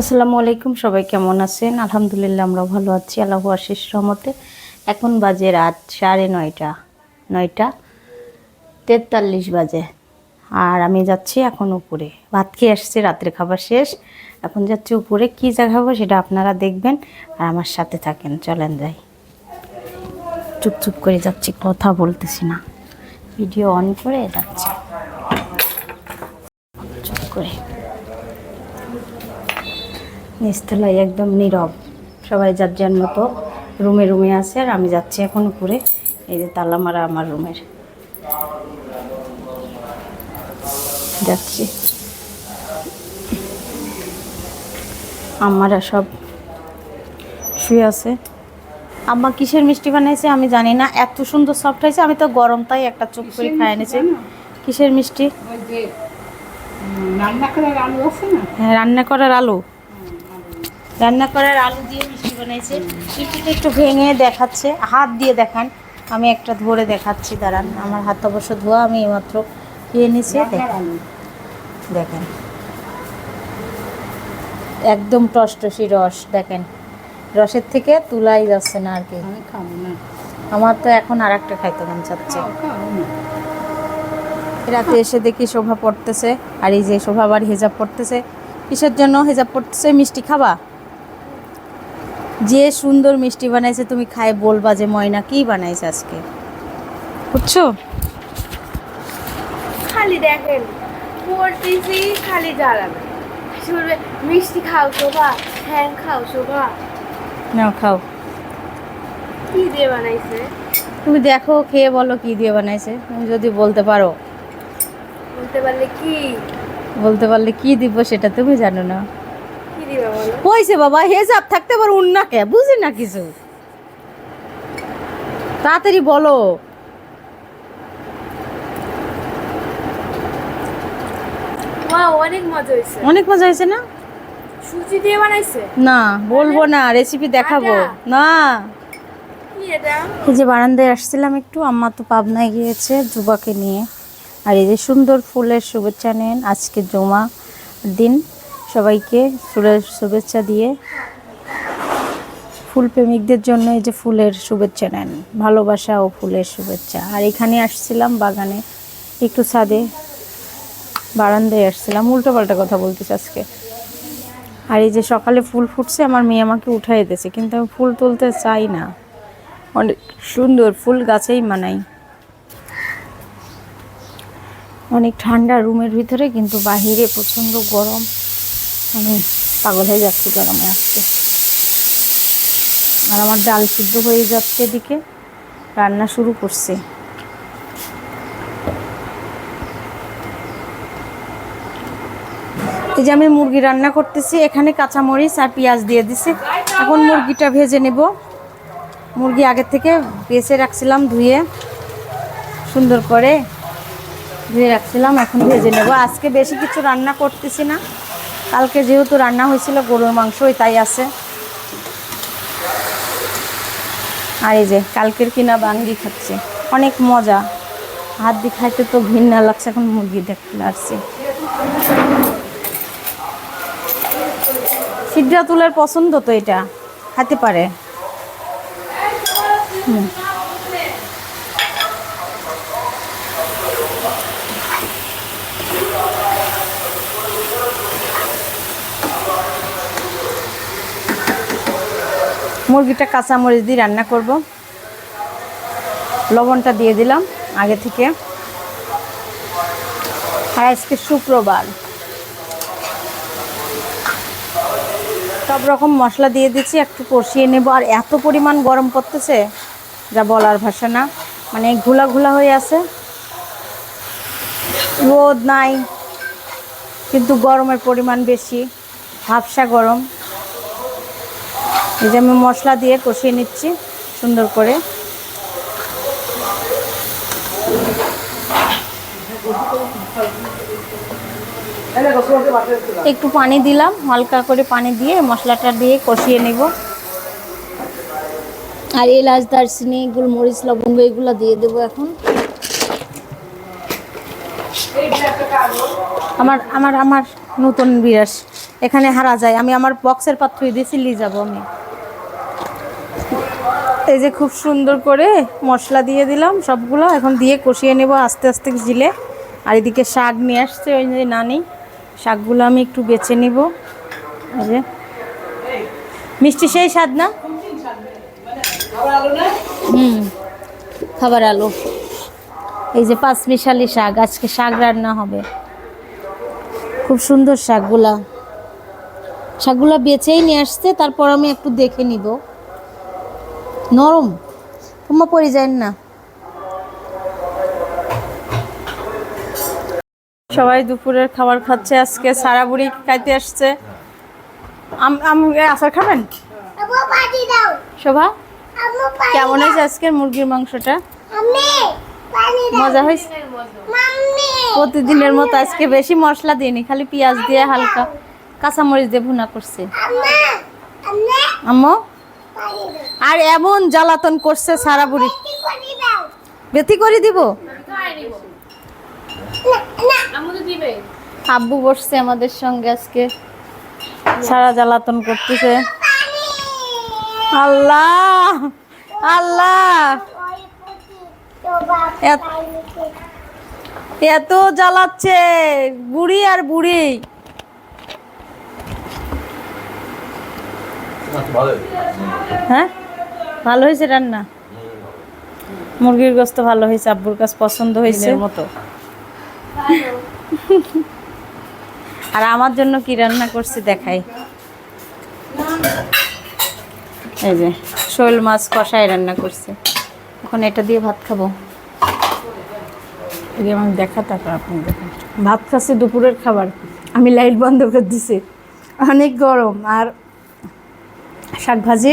আসসালামু আলাইকুম, সবাই কেমন আছেন? আলহামদুলিল্লাহ আমরা ভালো আছি আল্লাহ আশিস রহমতে। এখন বাজে রাত সাড়ে নয়টা নয়টা তেতাল্লিশ বাজে। আর আমি যাচ্ছি এখন উপরে। ভাত খেয়ে আসছি, রাত্রে খাবার শেষ। এখন যাচ্ছি উপরে, কী যা খাব সেটা আপনারা দেখবেন। আর আমার সাথে থাকেন, চলেন যাই। চুপ চুপ করে যাচ্ছি, কথা বলতেছি না। ভিডিও অন করে যাচ্ছি। চুপ করে। নিচতলায় একদম নীরব। সবাই যার যার মতো রুমে রুমে আছে আর আমি যাচ্ছি এখন উপরে এই যে তালা মারা আমার রুমের। যাচ্ছি। আমারা সব শুয়ে আছে। আম্মা কিসের মিষ্টি বানাইছে আমি জানি না। এত সুন্দর সফট হয়েছে আমি তো গরম তাই একটা চুপ করে খাই এনেছি। কিসের মিষ্টি? রান্না করার আলু আছে না? হ্যাঁ রান্না করার আলু। রান্না করার আলু দিয়ে মিষ্টি বানাইছে। মিষ্টিটা একটু ভেঙে দেখাচ্ছে। হাত দিয়ে দেখান। আমি একটা ধরে দেখাচ্ছি দাঁড়ান। আমার হাত অবশ্য ধোয়া আমি এইমাত্র খেয়ে নিয়েছি দেখেন। দেখেন। একদম টসটসি রস দেখেন। রসের থেকে তুলাই যাচ্ছে না আর কি। আমার তো এখন আর একটা খাইতে মন চাচ্ছে। রাতে এসে দেখি শোভা পড়তেছে আর এই যে শোভা আবার হেজাব পড়তেছে। কিসের জন্য হেজাব পড়তেছে? মিষ্টি খাবা? যে সুন্দর মিষ্টি বানাইছে তুমি খায় বলবা যে ময়না কি বানাইছে আজকে? বুঝছ? খালি দেখেন পড়তেছি খালি জ্বালাবে। শুনবে মিষ্টি খাও শোভা হ্যাং খাও শোভা। নাও খাও। কি দিয়ে বানাইছে? তুমি দেখো খেয়ে বলো কি দিয়ে বানাইছে। তুমি যদি বলতে পারো। বলতে পারলে কি? বলতে পারলে কি দিব সেটা তুমি জানো না। হয়েছে বাবা হেজাব থাকতে পারো উন্নাকে বুঝি না কিছু? তাড়াতাড়ি বলো। অনেক মজা হয়েছে অনেক মজা হয়েছে না? সুজি দিয়ে বানাইছে? না বলব না রেসিপি দেখাবো। না। এই যে বারান্দায় আসছিলাম একটু আম্মা তো পাবনায় গিয়েছে জুবাকে নিয়ে। আর এই যে সুন্দর ফুলের শুভেচ্ছা নেন আজকে জমা দিন। সবাইকে ফুলের শুভেচ্ছা দিয়ে। ফুল প্রেমিকদের জন্য এই যে ফুলের শুভেচ্ছা নেন, ভালোবাসা ও ফুলের শুভেচ্ছা। আর এখানে আসছিলাম বাগানে, একটু ছাদে, বারান্দায় আসছিলাম। উল্টো পাল্টা কথা বলতেছি আজকে। আর এই যে সকালে ফুল ফুটছে, আমার মেয়ে আমাকে উঠাই দিয়েছে, কিন্তু আমি ফুল তুলতে চাই না। অনেক সুন্দর ফুল গাছেই মানাই। অনেক ঠান্ডা রুমের ভিতরে, কিন্তু বাহিরে প্রচণ্ড গরম। আমি পাগল হয়ে যাচ্ছি গরমে আজকে। আর আমার ডাল সিদ্ধ হয়ে যাচ্ছে এদিকে। রান্না শুরু করছে। এই যে আমি মুরগি রান্না করতেছি, এখানে কাঁচামরিচ আর পেঁয়াজ দিয়ে দিছি। এখন মুরগিটা ভেজে নেব। মুরগি আগের থেকে বেছে রাখছিলাম, ধুয়ে, সুন্দর করে ধুয়ে রাখছিলাম, এখন ভেজে নেব। আজকে বেশি কিছু রান্না করতেছি না। কালকে যেহেতু রান্না হয়েছিল, গরুর মাংসই তাই আছে। আর এই যে কালকের কিনা বাঙ্গি খাচ্ছে। অনেক মজা। হাত দিয়ে খাইতে তো ঘৃণা লাগছে, এখন মুরগি দেখতে আসছি সিদ্ধাতুলের পছন্দ তো এটা খেতে পারে। হুম। মুরগিটা কাঁচামরিচ দিয়ে রান্না করব। লবণটা দিয়ে দিলাম আগে থেকে। আর আজকে শুক্রবার। সব রকম মশলা দিয়ে দিচ্ছি, একটু কষিয়ে নেব। আর এত পরিমাণ গরম পড়তেছে, যা বলার ভাষা না। মানে ঘোলা ঘোলা হয়ে আছে। রোদ নাই, কিন্তু গরমের পরিমাণ বেশি ভাবসা গরম। এই যে আমি মশলা দিয়ে কষিয়ে নিচ্ছি, সুন্দর করে। একটু পানি দিলাম, হালকা করে পানি দিয়ে মশলাটা দিয়ে কষিয়ে নেব। আর এলাচ, দারচিনি, গোলমরিচ, লবঙ্গ, এগুলো দিয়ে দেবো এখন। আমার আমার আমার নতুন বিরাস। এখানে হারা যায়। আমি আমার বক্সের পাত্রই দিয়েছি নিয়ে যাব আমি। এই যে খুব সুন্দর করে মশলা দিয়ে দিলাম সবগুলো। এখন দিয়ে কষিয়ে নেব আস্তে আস্তে জিলে। আর এদিকে শাক নিয়ে আসছে ওই যে নানি। শাকগুলো আমি একটু বেছে নিব। এই যে। মিষ্টি সেই স্বাদ না? হুম, খাবার আলু। এই যে পাঁচ মিশালি শাক, আজকে শাক রান্না হবে। খুব সুন্দর শাকগুলা। শাকগুলা বেছেই নিয়ে আসছে, তারপর আমি একটু দেখে নিব। নরম। তোমার পরে যায় না। সবাই দুপুরের খাবার খাচ্ছে আজকে সারা বুড়ি খাইতে আসছে। আম- আম আচার খাবেন? আম্মু পানি দাও। শোভা কেমন হয়েছে আজকের মুরগির মাংসটা? আম্মি পানি দাও। মজা হয়েছে? প্রতিদিনের মতো আজকে বেশি মশলা দিইনি খালি পেঁয়াজ দিয়ে হালকা কাঁচামরিচ দিয়ে ভুনা করছে। আম্মা আর এমন জ্বালাতন করছে সারা বুড়ি। বেতি করে দিব? আব্বু বসছে আমাদের সঙ্গে আজকে। সারা জ্বালাতন করতেছে। আল্লাহ! আল্লাহ! এত জ্বালাচ্ছে বুড়ি আর বুড়ি। হ্যাঁ? ভালো হয়েছে রান্না? মুরগির গোস্ত ভালো হয়েছে আব্বুর কাছে পছন্দ হয়েছে। মতো। আর আমার জন্য কি রান্না করছি দেখাই। এই যে শোল মাছ কষাই রান্না করছে। এখন এটা দিয়ে ভাত খাব। আমি দেখা তারপর আপনি দেখেন ভাত খাচ্ছে দুপুরের খাবার। আমি লাইট বন্ধ করে দিছি। অনেক গরম। আর শাক ভাজি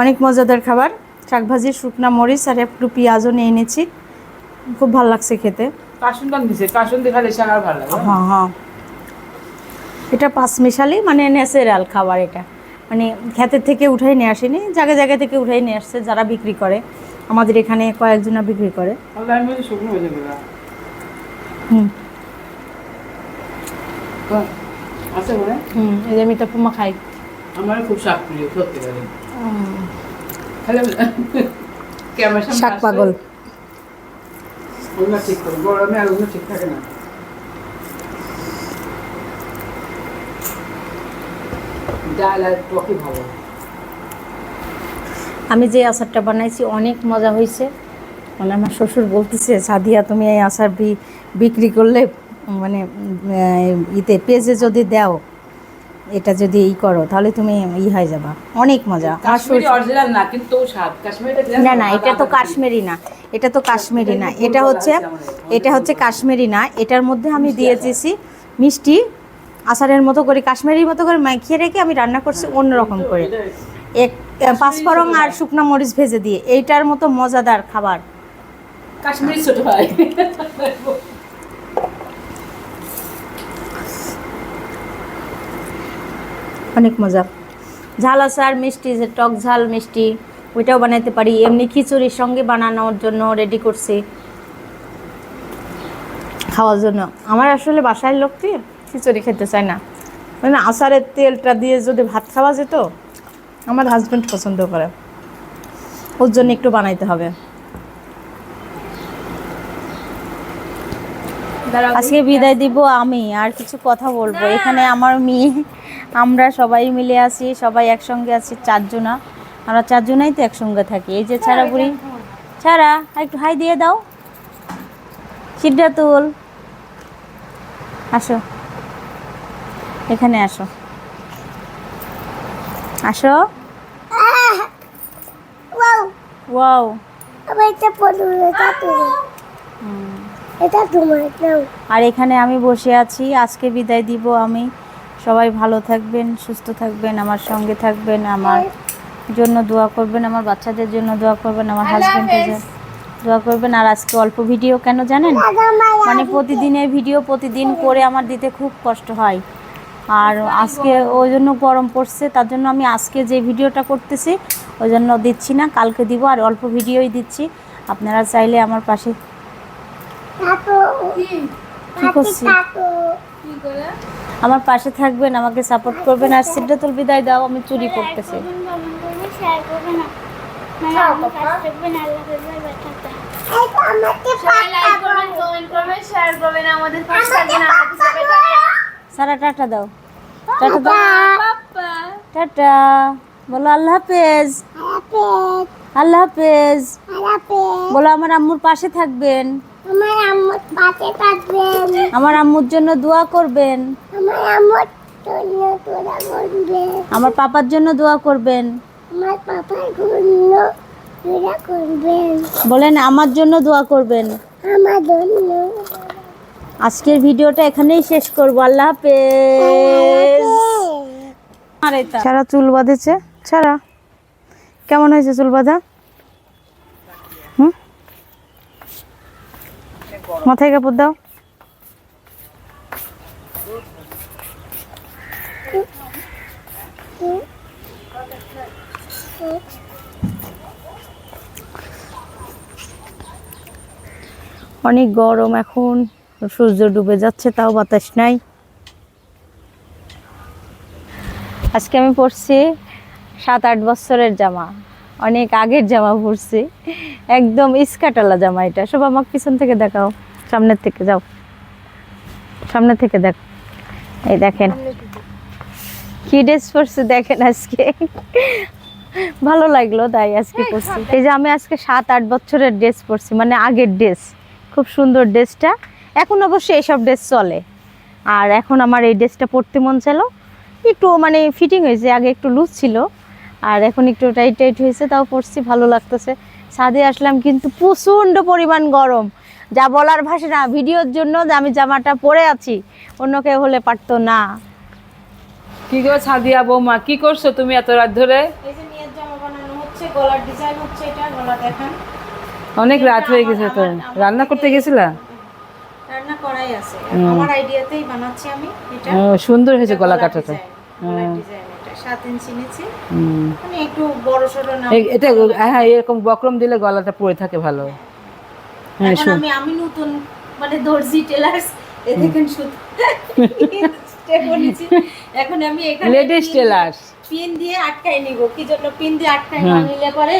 অনেক মজাদার খাবার। শাক ভাজি শুকনা মরিচ আর একটু পেঁয়াজও নিয়ে এনেছি। খুব ভালো লাগছে খেতে। কাসুন দাম দিছে কাসুন দিয়ে শাক আর ভালো লাগে হ্যাঁ হ্যাঁ। এটা পাঁচ মিশালি মানে ন্যাচারাল খাবার এটা। মানে ক্ষেতের থেকে উঠাই নিয়ে আসেনি জায়গা জায়গা থেকে উঠাই নিয়ে আসছে যারা বিক্রি করে। আমাদের এখানে কয়েকজনা বিক্রি করে। হুম। হুম এই যে আমি তো পুমা খাই। আমার খুব শাক প্রিয় সত্যি শাক পাগল। ঠিক গরমে আর ঠিক থাকে না। ডাল আর টকি ভালো। আমি যে আচারটা বানাইছি অনেক মজা হয়েছে মানে আমার শ্বশুর বলতেছে সাদিয়া তুমি এই আচার বিক্রি করলে মানে ইতে পেজে যদি দাও এটা যদি এই করো তাহলে তুমি ই হয়ে যাবা। অনেক মজা। অরিজিনাল না কিন্তু স্বাদ না না এটা তো কাশ্মীরি না। এটা তো কাশ্মীরি না। এটা হচ্ছে এটা হচ্ছে কাশ্মীরি না। এটার মধ্যে আমি দিয়ে দিয়েছি মিষ্টি আচারের মতো করে কাশ্মীরির মতো করে মাখিয়ে রেখে আমি রান্না করছি অন্যরকম করে। এক পাঁচফোড়ন আর শুকনো মরিচ ভেজে দিয়ে। এইটার মতো মজাদার খাবার। কাশ্মীরি ছোট হয় অনেক মজা। ঝাল আচার মিষ্টি যে টক ঝাল মিষ্টি ওইটাও বানাইতে পারি। এমনি খিচুড়ির সঙ্গে বানানোর জন্য রেডি করছি। খাওয়ার জন্য। আমার আসলে বাসায় লোকটি খিচুড়ি খেতে চায় না। মানে আচারের তেলটা দিয়ে যদি ভাত খাওয়া যেত আমার হাজব্যান্ড পছন্দ করে। ওর জন্য একটু বানাইতে হবে। আজকে বিদায় দিব আমি আর কিছু কথা বলব। এখানে আমার মেয়ে আমরা সবাই মিলে আছি সবাই একসঙ্গে আছি চারজনা। আমরা চারজনাই তো একসঙ্গে থাকি। এই যে ছাড়া বুড়ি। ছাড়া একটু হাই দিয়ে দাও। সিদ্ধাতুল আসো। এখানে আসো। আসো। ওয়াও। আর এখানে আমি বসে আছি। আজকে বিদায় দিব আমি। সবাই ভালো থাকবেন সুস্থ থাকবেন আমার সঙ্গে থাকবেন আমার জন্য দোয়া করবেন আমার বাচ্চাদের জন্য দোয়া করবেন আমার হাজব্যান্ডের জন্য দোয়া করবেন। আর আজকে অল্প ভিডিও কেন জানেন? মানে প্রতিদিনের ভিডিও প্রতিদিন করে আমার দিতে খুব কষ্ট হয়। আর আজকে ওই জন্য গরম পড়ছে তার জন্য আমি আজকে যে ভিডিওটা করতেছি ওই জন্য দিচ্ছি না কালকে দিব আর অল্প ভিডিওই দিচ্ছি। আপনারা চাইলে আমার পাশে কি করছি? আমার পাশে থাকবেন আমাকে সাপোর্ট করবেন আর সিদ্ধাতুল বিদায় দাও আমি চুরি করতেছি। সারা টাটা দাও। টাটা দাও। টাটা। বলো আল্লাহ হাফেজ। আল্লাহ হাফেজ। বলো আমার আম্মুর পাশে থাকবেন। আমার আম্মুর পাশে থাকবেন আমার আম্মুর জন্য দোয়া করবেন। আমার আম্মুর জন্য তোরা করবেন। আমার পাপার জন্য দোয়া করবেন। আমার পাপার জন্য তোরা করবেন। বলেন আমার জন্য দোয়া করবেন। আমার জন্য। আজকের ভিডিওটা এখানেই শেষ করব। আল্লাহ হাফেজ। ছাড়া চুল বাঁধেছে? ছাড়া। কেমন হয়েছে চুল বাঁধা? হুম? মাথায় কাপড় দাও। অনেক গরম এখন, সূর্য ডুবে যাচ্ছে, তাও বাতাস নাই। আজকে আমি পরছি সাত আট বছরের জামা। অনেক আগের জামা পরছি। একদম ইস্কাটালা জামা এটা। সব আমাকে পিছন থেকে দেখাও। সামনের থেকে যাও। সামনে থেকে দেখ। এই দেখেন। কি ড্রেস পরছি দেখেন আজকে। ভালো লাগল তাই আজকে পরছি। এই যে আমি আজকে সাত, আট বছরের ড্রেস পরছি মানে আগের ড্রেস। খুব সুন্দর ড্রেসটা। এখন অবশ্যই এইসব ড্রেস চলে। আর এখন আমার এই ড্রেসটা পরতে মন চালো একটু মানে ফিটিং হয়েছে, আগে একটু লুজ ছিল। আর এখন একটু টাইট টাইট হয়েছে তাও পড়ছি ভালো লাগতেছে। ছাদে আসলাম কিন্তু প্রচণ্ড পরিমাণ গরম। যা বলার ভাষা না ভিডিওর জন্য যে আমি জামাটা পরে আছি অন্য কেউ হলে পারতো না। কি গো সাদিয়া বৌমা কি করছ তুমি এত রাত ধরে? এই যে মেয়ের জামা বানানো হচ্ছে গলার ডিজাইন হচ্ছে এটা গলা দেখান। অনেক রাত হয়ে গেছে তো। রান্না করতে গেছিলা? রান্না করাই আমার আইডিয়াতেই বানাচ্ছি আমি এটা। ও, সুন্দর হয়েছে গলা কাটাটা। সাত ইঞ্চি নিচে। মানে একটু বড় সড়ো না। এটা হ্যাঁ এরকম বক্রম দিলে গলাটা পড়ে থাকে ভালো। হ্যাঁ আমি আমি নতুন মানে দর্জি টেলার্স এ দেখেন সুতো এখন আমি এখানে লেডিস টেলার্স। পিন দিয়ে আটকাই নিব। কি জন্য পিন দিয়ে আটকাই নিলে পরে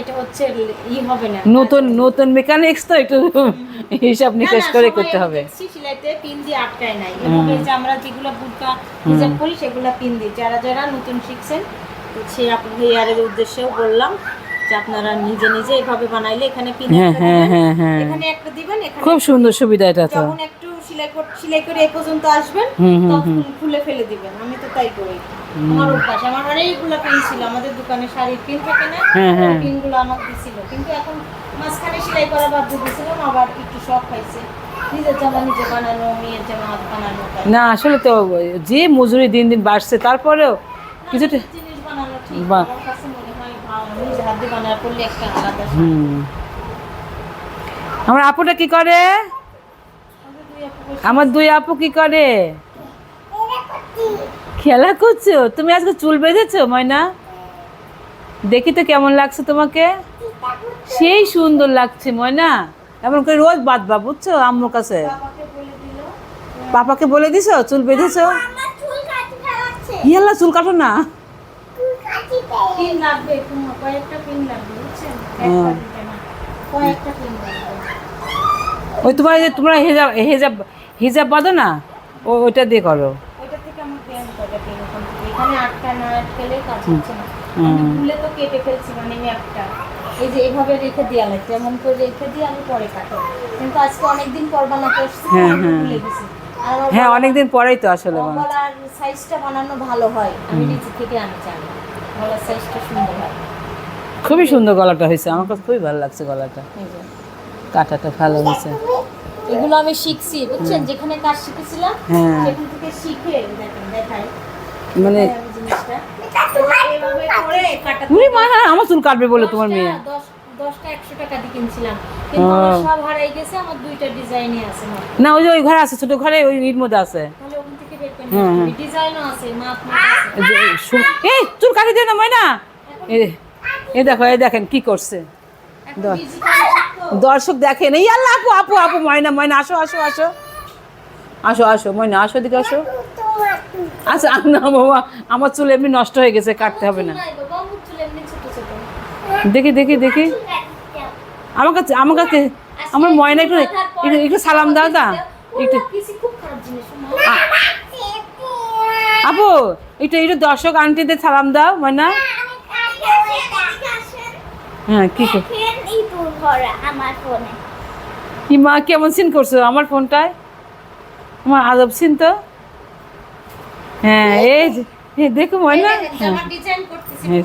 এটা হচ্ছে ই হবে না। নতুন নতুন মেকানিক্স তো একটু হিসাব নিকাশ করে করতে হবে। সিলাইতে পিন দিয়ে আটকায় নাই। এভাবে যে আমরা যেগুলো বুটকা হিসাব করি সেগুলো পিন দিই যারা যারা নতুন শিখছেন তো সে আপনাদের ইয়ারের উদ্দেশ্যেও বললাম যে আপনারা নিজে নিজে এভাবে বানাইলে এখানে পিন হ্যাঁ হ্যাঁ হ্যাঁ এখানে একটা দিবেন এখানে খুব সুন্দর সুবিধা এটা তো। যখন একটু সেলাই কর সেলাই করে এই পর্যন্ত আসবেন তখন খুলে ফেলে দিবেন। আমি তো তাই করি। আমার অভ্যাস আমার অনেকগুলো পিন ছিল আমাদের দোকানে শাড়ির পিন থাকে না হ্যাঁ, হ্যাঁ। পিনগুলো আমাকে দিছিল। কিন্তু এখন মাঝখানে সেলাই করা বাদ দিয়েছিলাম আবার একটু শখ পাইছে। না আসলে তো যে মজুরি দিন দিন বাড়ছে তারপরেও কিছুটা হয় আমার আপুটা কি করে? আমার দুই আপু কি করে? খেলা করছ? তুমি আজকে চুল বেঁধেছো ময়না? দেখি তো কেমন লাগছে তোমাকে। সেই সুন্দর লাগছে ময়না। এমন করে রোজ বাঁধবা বুঝছ? আম্মুর কাছে। পাপাকে বলে দিছো? চুল বেঁধেছো? ইয়াল্লা চুল কাটো না? হ্যাঁ। ওই তোমার এই যে তোমরা হেজাব হেজাব হিজাব বাঁধো না? ও ওইটা দিয়ে করো। এখানে আটকা না আটকালে কাজ হচ্ছে না। আমি তো কেটে ফেলছি মানে একটা। এই যে এইভাবে রেখে দেওয়া লাগছে এমন করে রেখে দিয়ে আমি পরে কাটো কিন্তু আজকে অনেকদিন পর বানাতে এসেছি হ্যাঁ, হ্যাঁ। ভুলে গেছি। হ্যাঁ অনেকদিন পরেই তো আসলে গলার সাইজটা বানানো ভালো হয়। আমি নিচে থেকে আমি জানি গলার সাইজটা সুন্দর হয়। খুবই সুন্দর গলাটা হয়েছে। আমার কাছে খুবই ভালো লাগছে গলাটা। কাটাটা ভালো হয়েছে। এগুলো আমি শিখছি বুঝছেন? যেখানে কাজ শিখেছিলাম হ্যাঁ। সেখান থেকে শিখে দেখেন দেখাই। মানে আমার চুল কাটবে বলে তোমার মেয়ে। দশটা একশো টাকা দিয়ে কিনছিলাম। কিন্তু সব হারাই গেছে আমার দুইটা ডিজাইনই আছে না ওই যে ওই ঘরে আছে ছোট ঘরে ওই ইট মধ্যে আছে। চুল কাটি দিয়ে না ময়না এ- এ দেখো এই দেখেন কি করছে। দর্শক দেখেন এই আল্লাহ আপু আপু আপু ময়না ময়না আসো আসো আসো। আসো আসো ময়না আসো দিকে আসো। আচ্ছা না বাবা আমার চুল এমনি নষ্ট হয়ে গেছে কাটতে হবে না। দেখি দেখি দেখি। আমার কাছে আমার কাছে আমার ময়না একটু একটু সালাম দাও দা একটু আপু একটু একটু দর্শক আন্টিদের সালাম দাও ময়না। হ্যাঁ কি কর আমার ফোনে। কি মা কেমন সিন করছ? আমার ফোনটায়? আমার আজব সিন তো। হ্যাঁ এই যে দেখো ময়না হ্যাঁ জামা ডিজাইন করতেছি হ্যাঁ।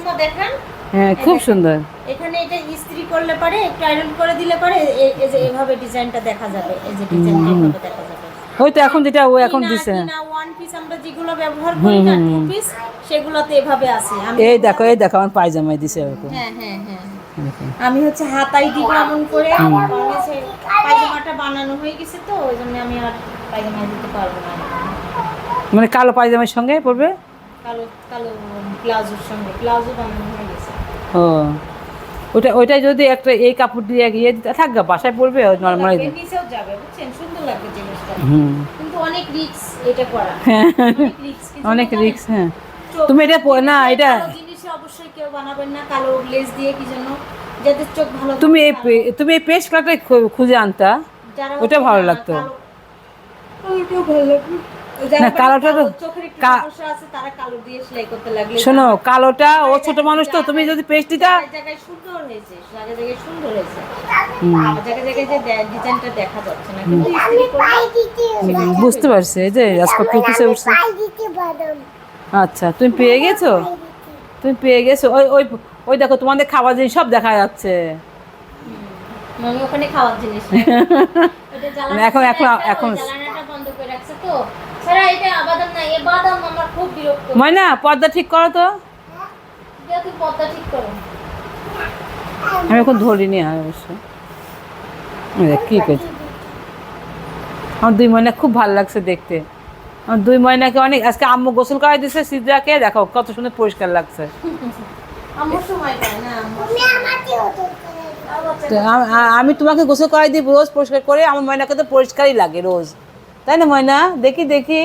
হ্যাঁ খুব সুন্দর। এখানে এটা ইস্ত্রি করলে পারে একটু আয়রন করে দিলে পারে এই যে এভাবে ডিজাইনটা দেখা যাবে এই যে ডিজাইনটা এভাবে দেখা যাবে। ওই তো এখন যেটা ও এখন দিছে। না ওয়ান পিস আমরা যেগুলো ব্যবহার করি না টু পিস সেগুলোতে এভাবে আছে। এই দেখো এই দেখো আমার পায়জামাই দিছে এরকম হ্যাঁ হ্যাঁ হ্যাঁ। আমি হচ্ছে হাতাই দিব এমন করে পায়জামাটা বানানো হয়ে গেছে তো ওই জন্য আমি আর পায়জামা দিতে পারব না। মানে কালো পায়জামার সঙ্গে পড়বে কালো কালো প্লাজোর সঙ্গে প্লাজো বানানো হয়ে গেছে। ও। ওটা ওইটা যদি একটা এই কাপড় দিয়ে ইয়ে দিতে থাকবে বাসায় পড়বে নর্মাল নিচেও যাবে বুঝছেন? সুন্দর লাগবে জিনিসটা। হুম। কিন্তু অনেক রিস্ক এটা করা। অনেক রিস্ক অনেক রিক্স হ্যাঁ। তুমি এটা না এটা কেউ বানাবেন না কালো লেস দিয়ে কি জন্য যাদের চোখ ভালো তুমি এই তুমি এই পেস্ট কালারটা খুঁজে আনতা। ওটা ভালো লাগতো। ওইটাও ভালো লাগবে। যারা না, কালোটা তো- কালো, চোখের একটু কা- সমস্যা আছে তারা কালো দিয়ে সেলাই করতে লাগলে শোনো কালোটা ও ছোট মানুষ তো তুমি যদি পেস্ট দিতা সুন্দর হয়েছে সুন্দর হয়েছে। ডিজাইনটা দেখা যাচ্ছে না বুঝতে পারছি এই যে আচ্ছা তুমি পেয়ে গেছো? তুমি পেয়ে গেছো। ওই ওই ওই দেখো তোমাদের খাবার জিনিস সব দেখা যাচ্ছে। ওখানে খাওয়ার জিনিস এখন- এখন- এখন- ময়না পর্দা ঠিক করো তো। আমি এখন ধরিনি আর অবশ্য। কি করছে? আমার দুই ময়না খুব ভালো লাগছে দেখতে। দুই ময়নাকে অনেক আজকে আম্মু গোসল করাই দিছে সিদ্রাকে। দেখো কত সুন্দর পরিষ্কার লাগছে। আমি তোমাকে গোসল করাই দিই রোজ পরিষ্কার করে আমার ময়নাকে তো পরিষ্কারই লাগে রোজ। তাই না ময়না? দেখি দেখি।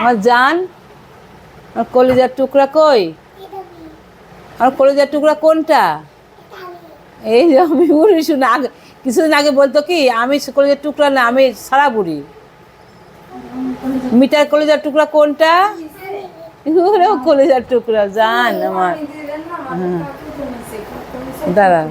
আমার জান আর কলিজার টুকরা কই? আর কলিজার টুকরা কোনটা? এই যে আমি বুড়ি শুনে আগে কিছুদিন আগে বলতো কি আমি কলিজার টুকরা না আমি সারা বুড়ি। মিটার কলেজার টুকরা কোনটা? কলিজার টুকরা জান আমার। হ্যাঁ দাঁড়া।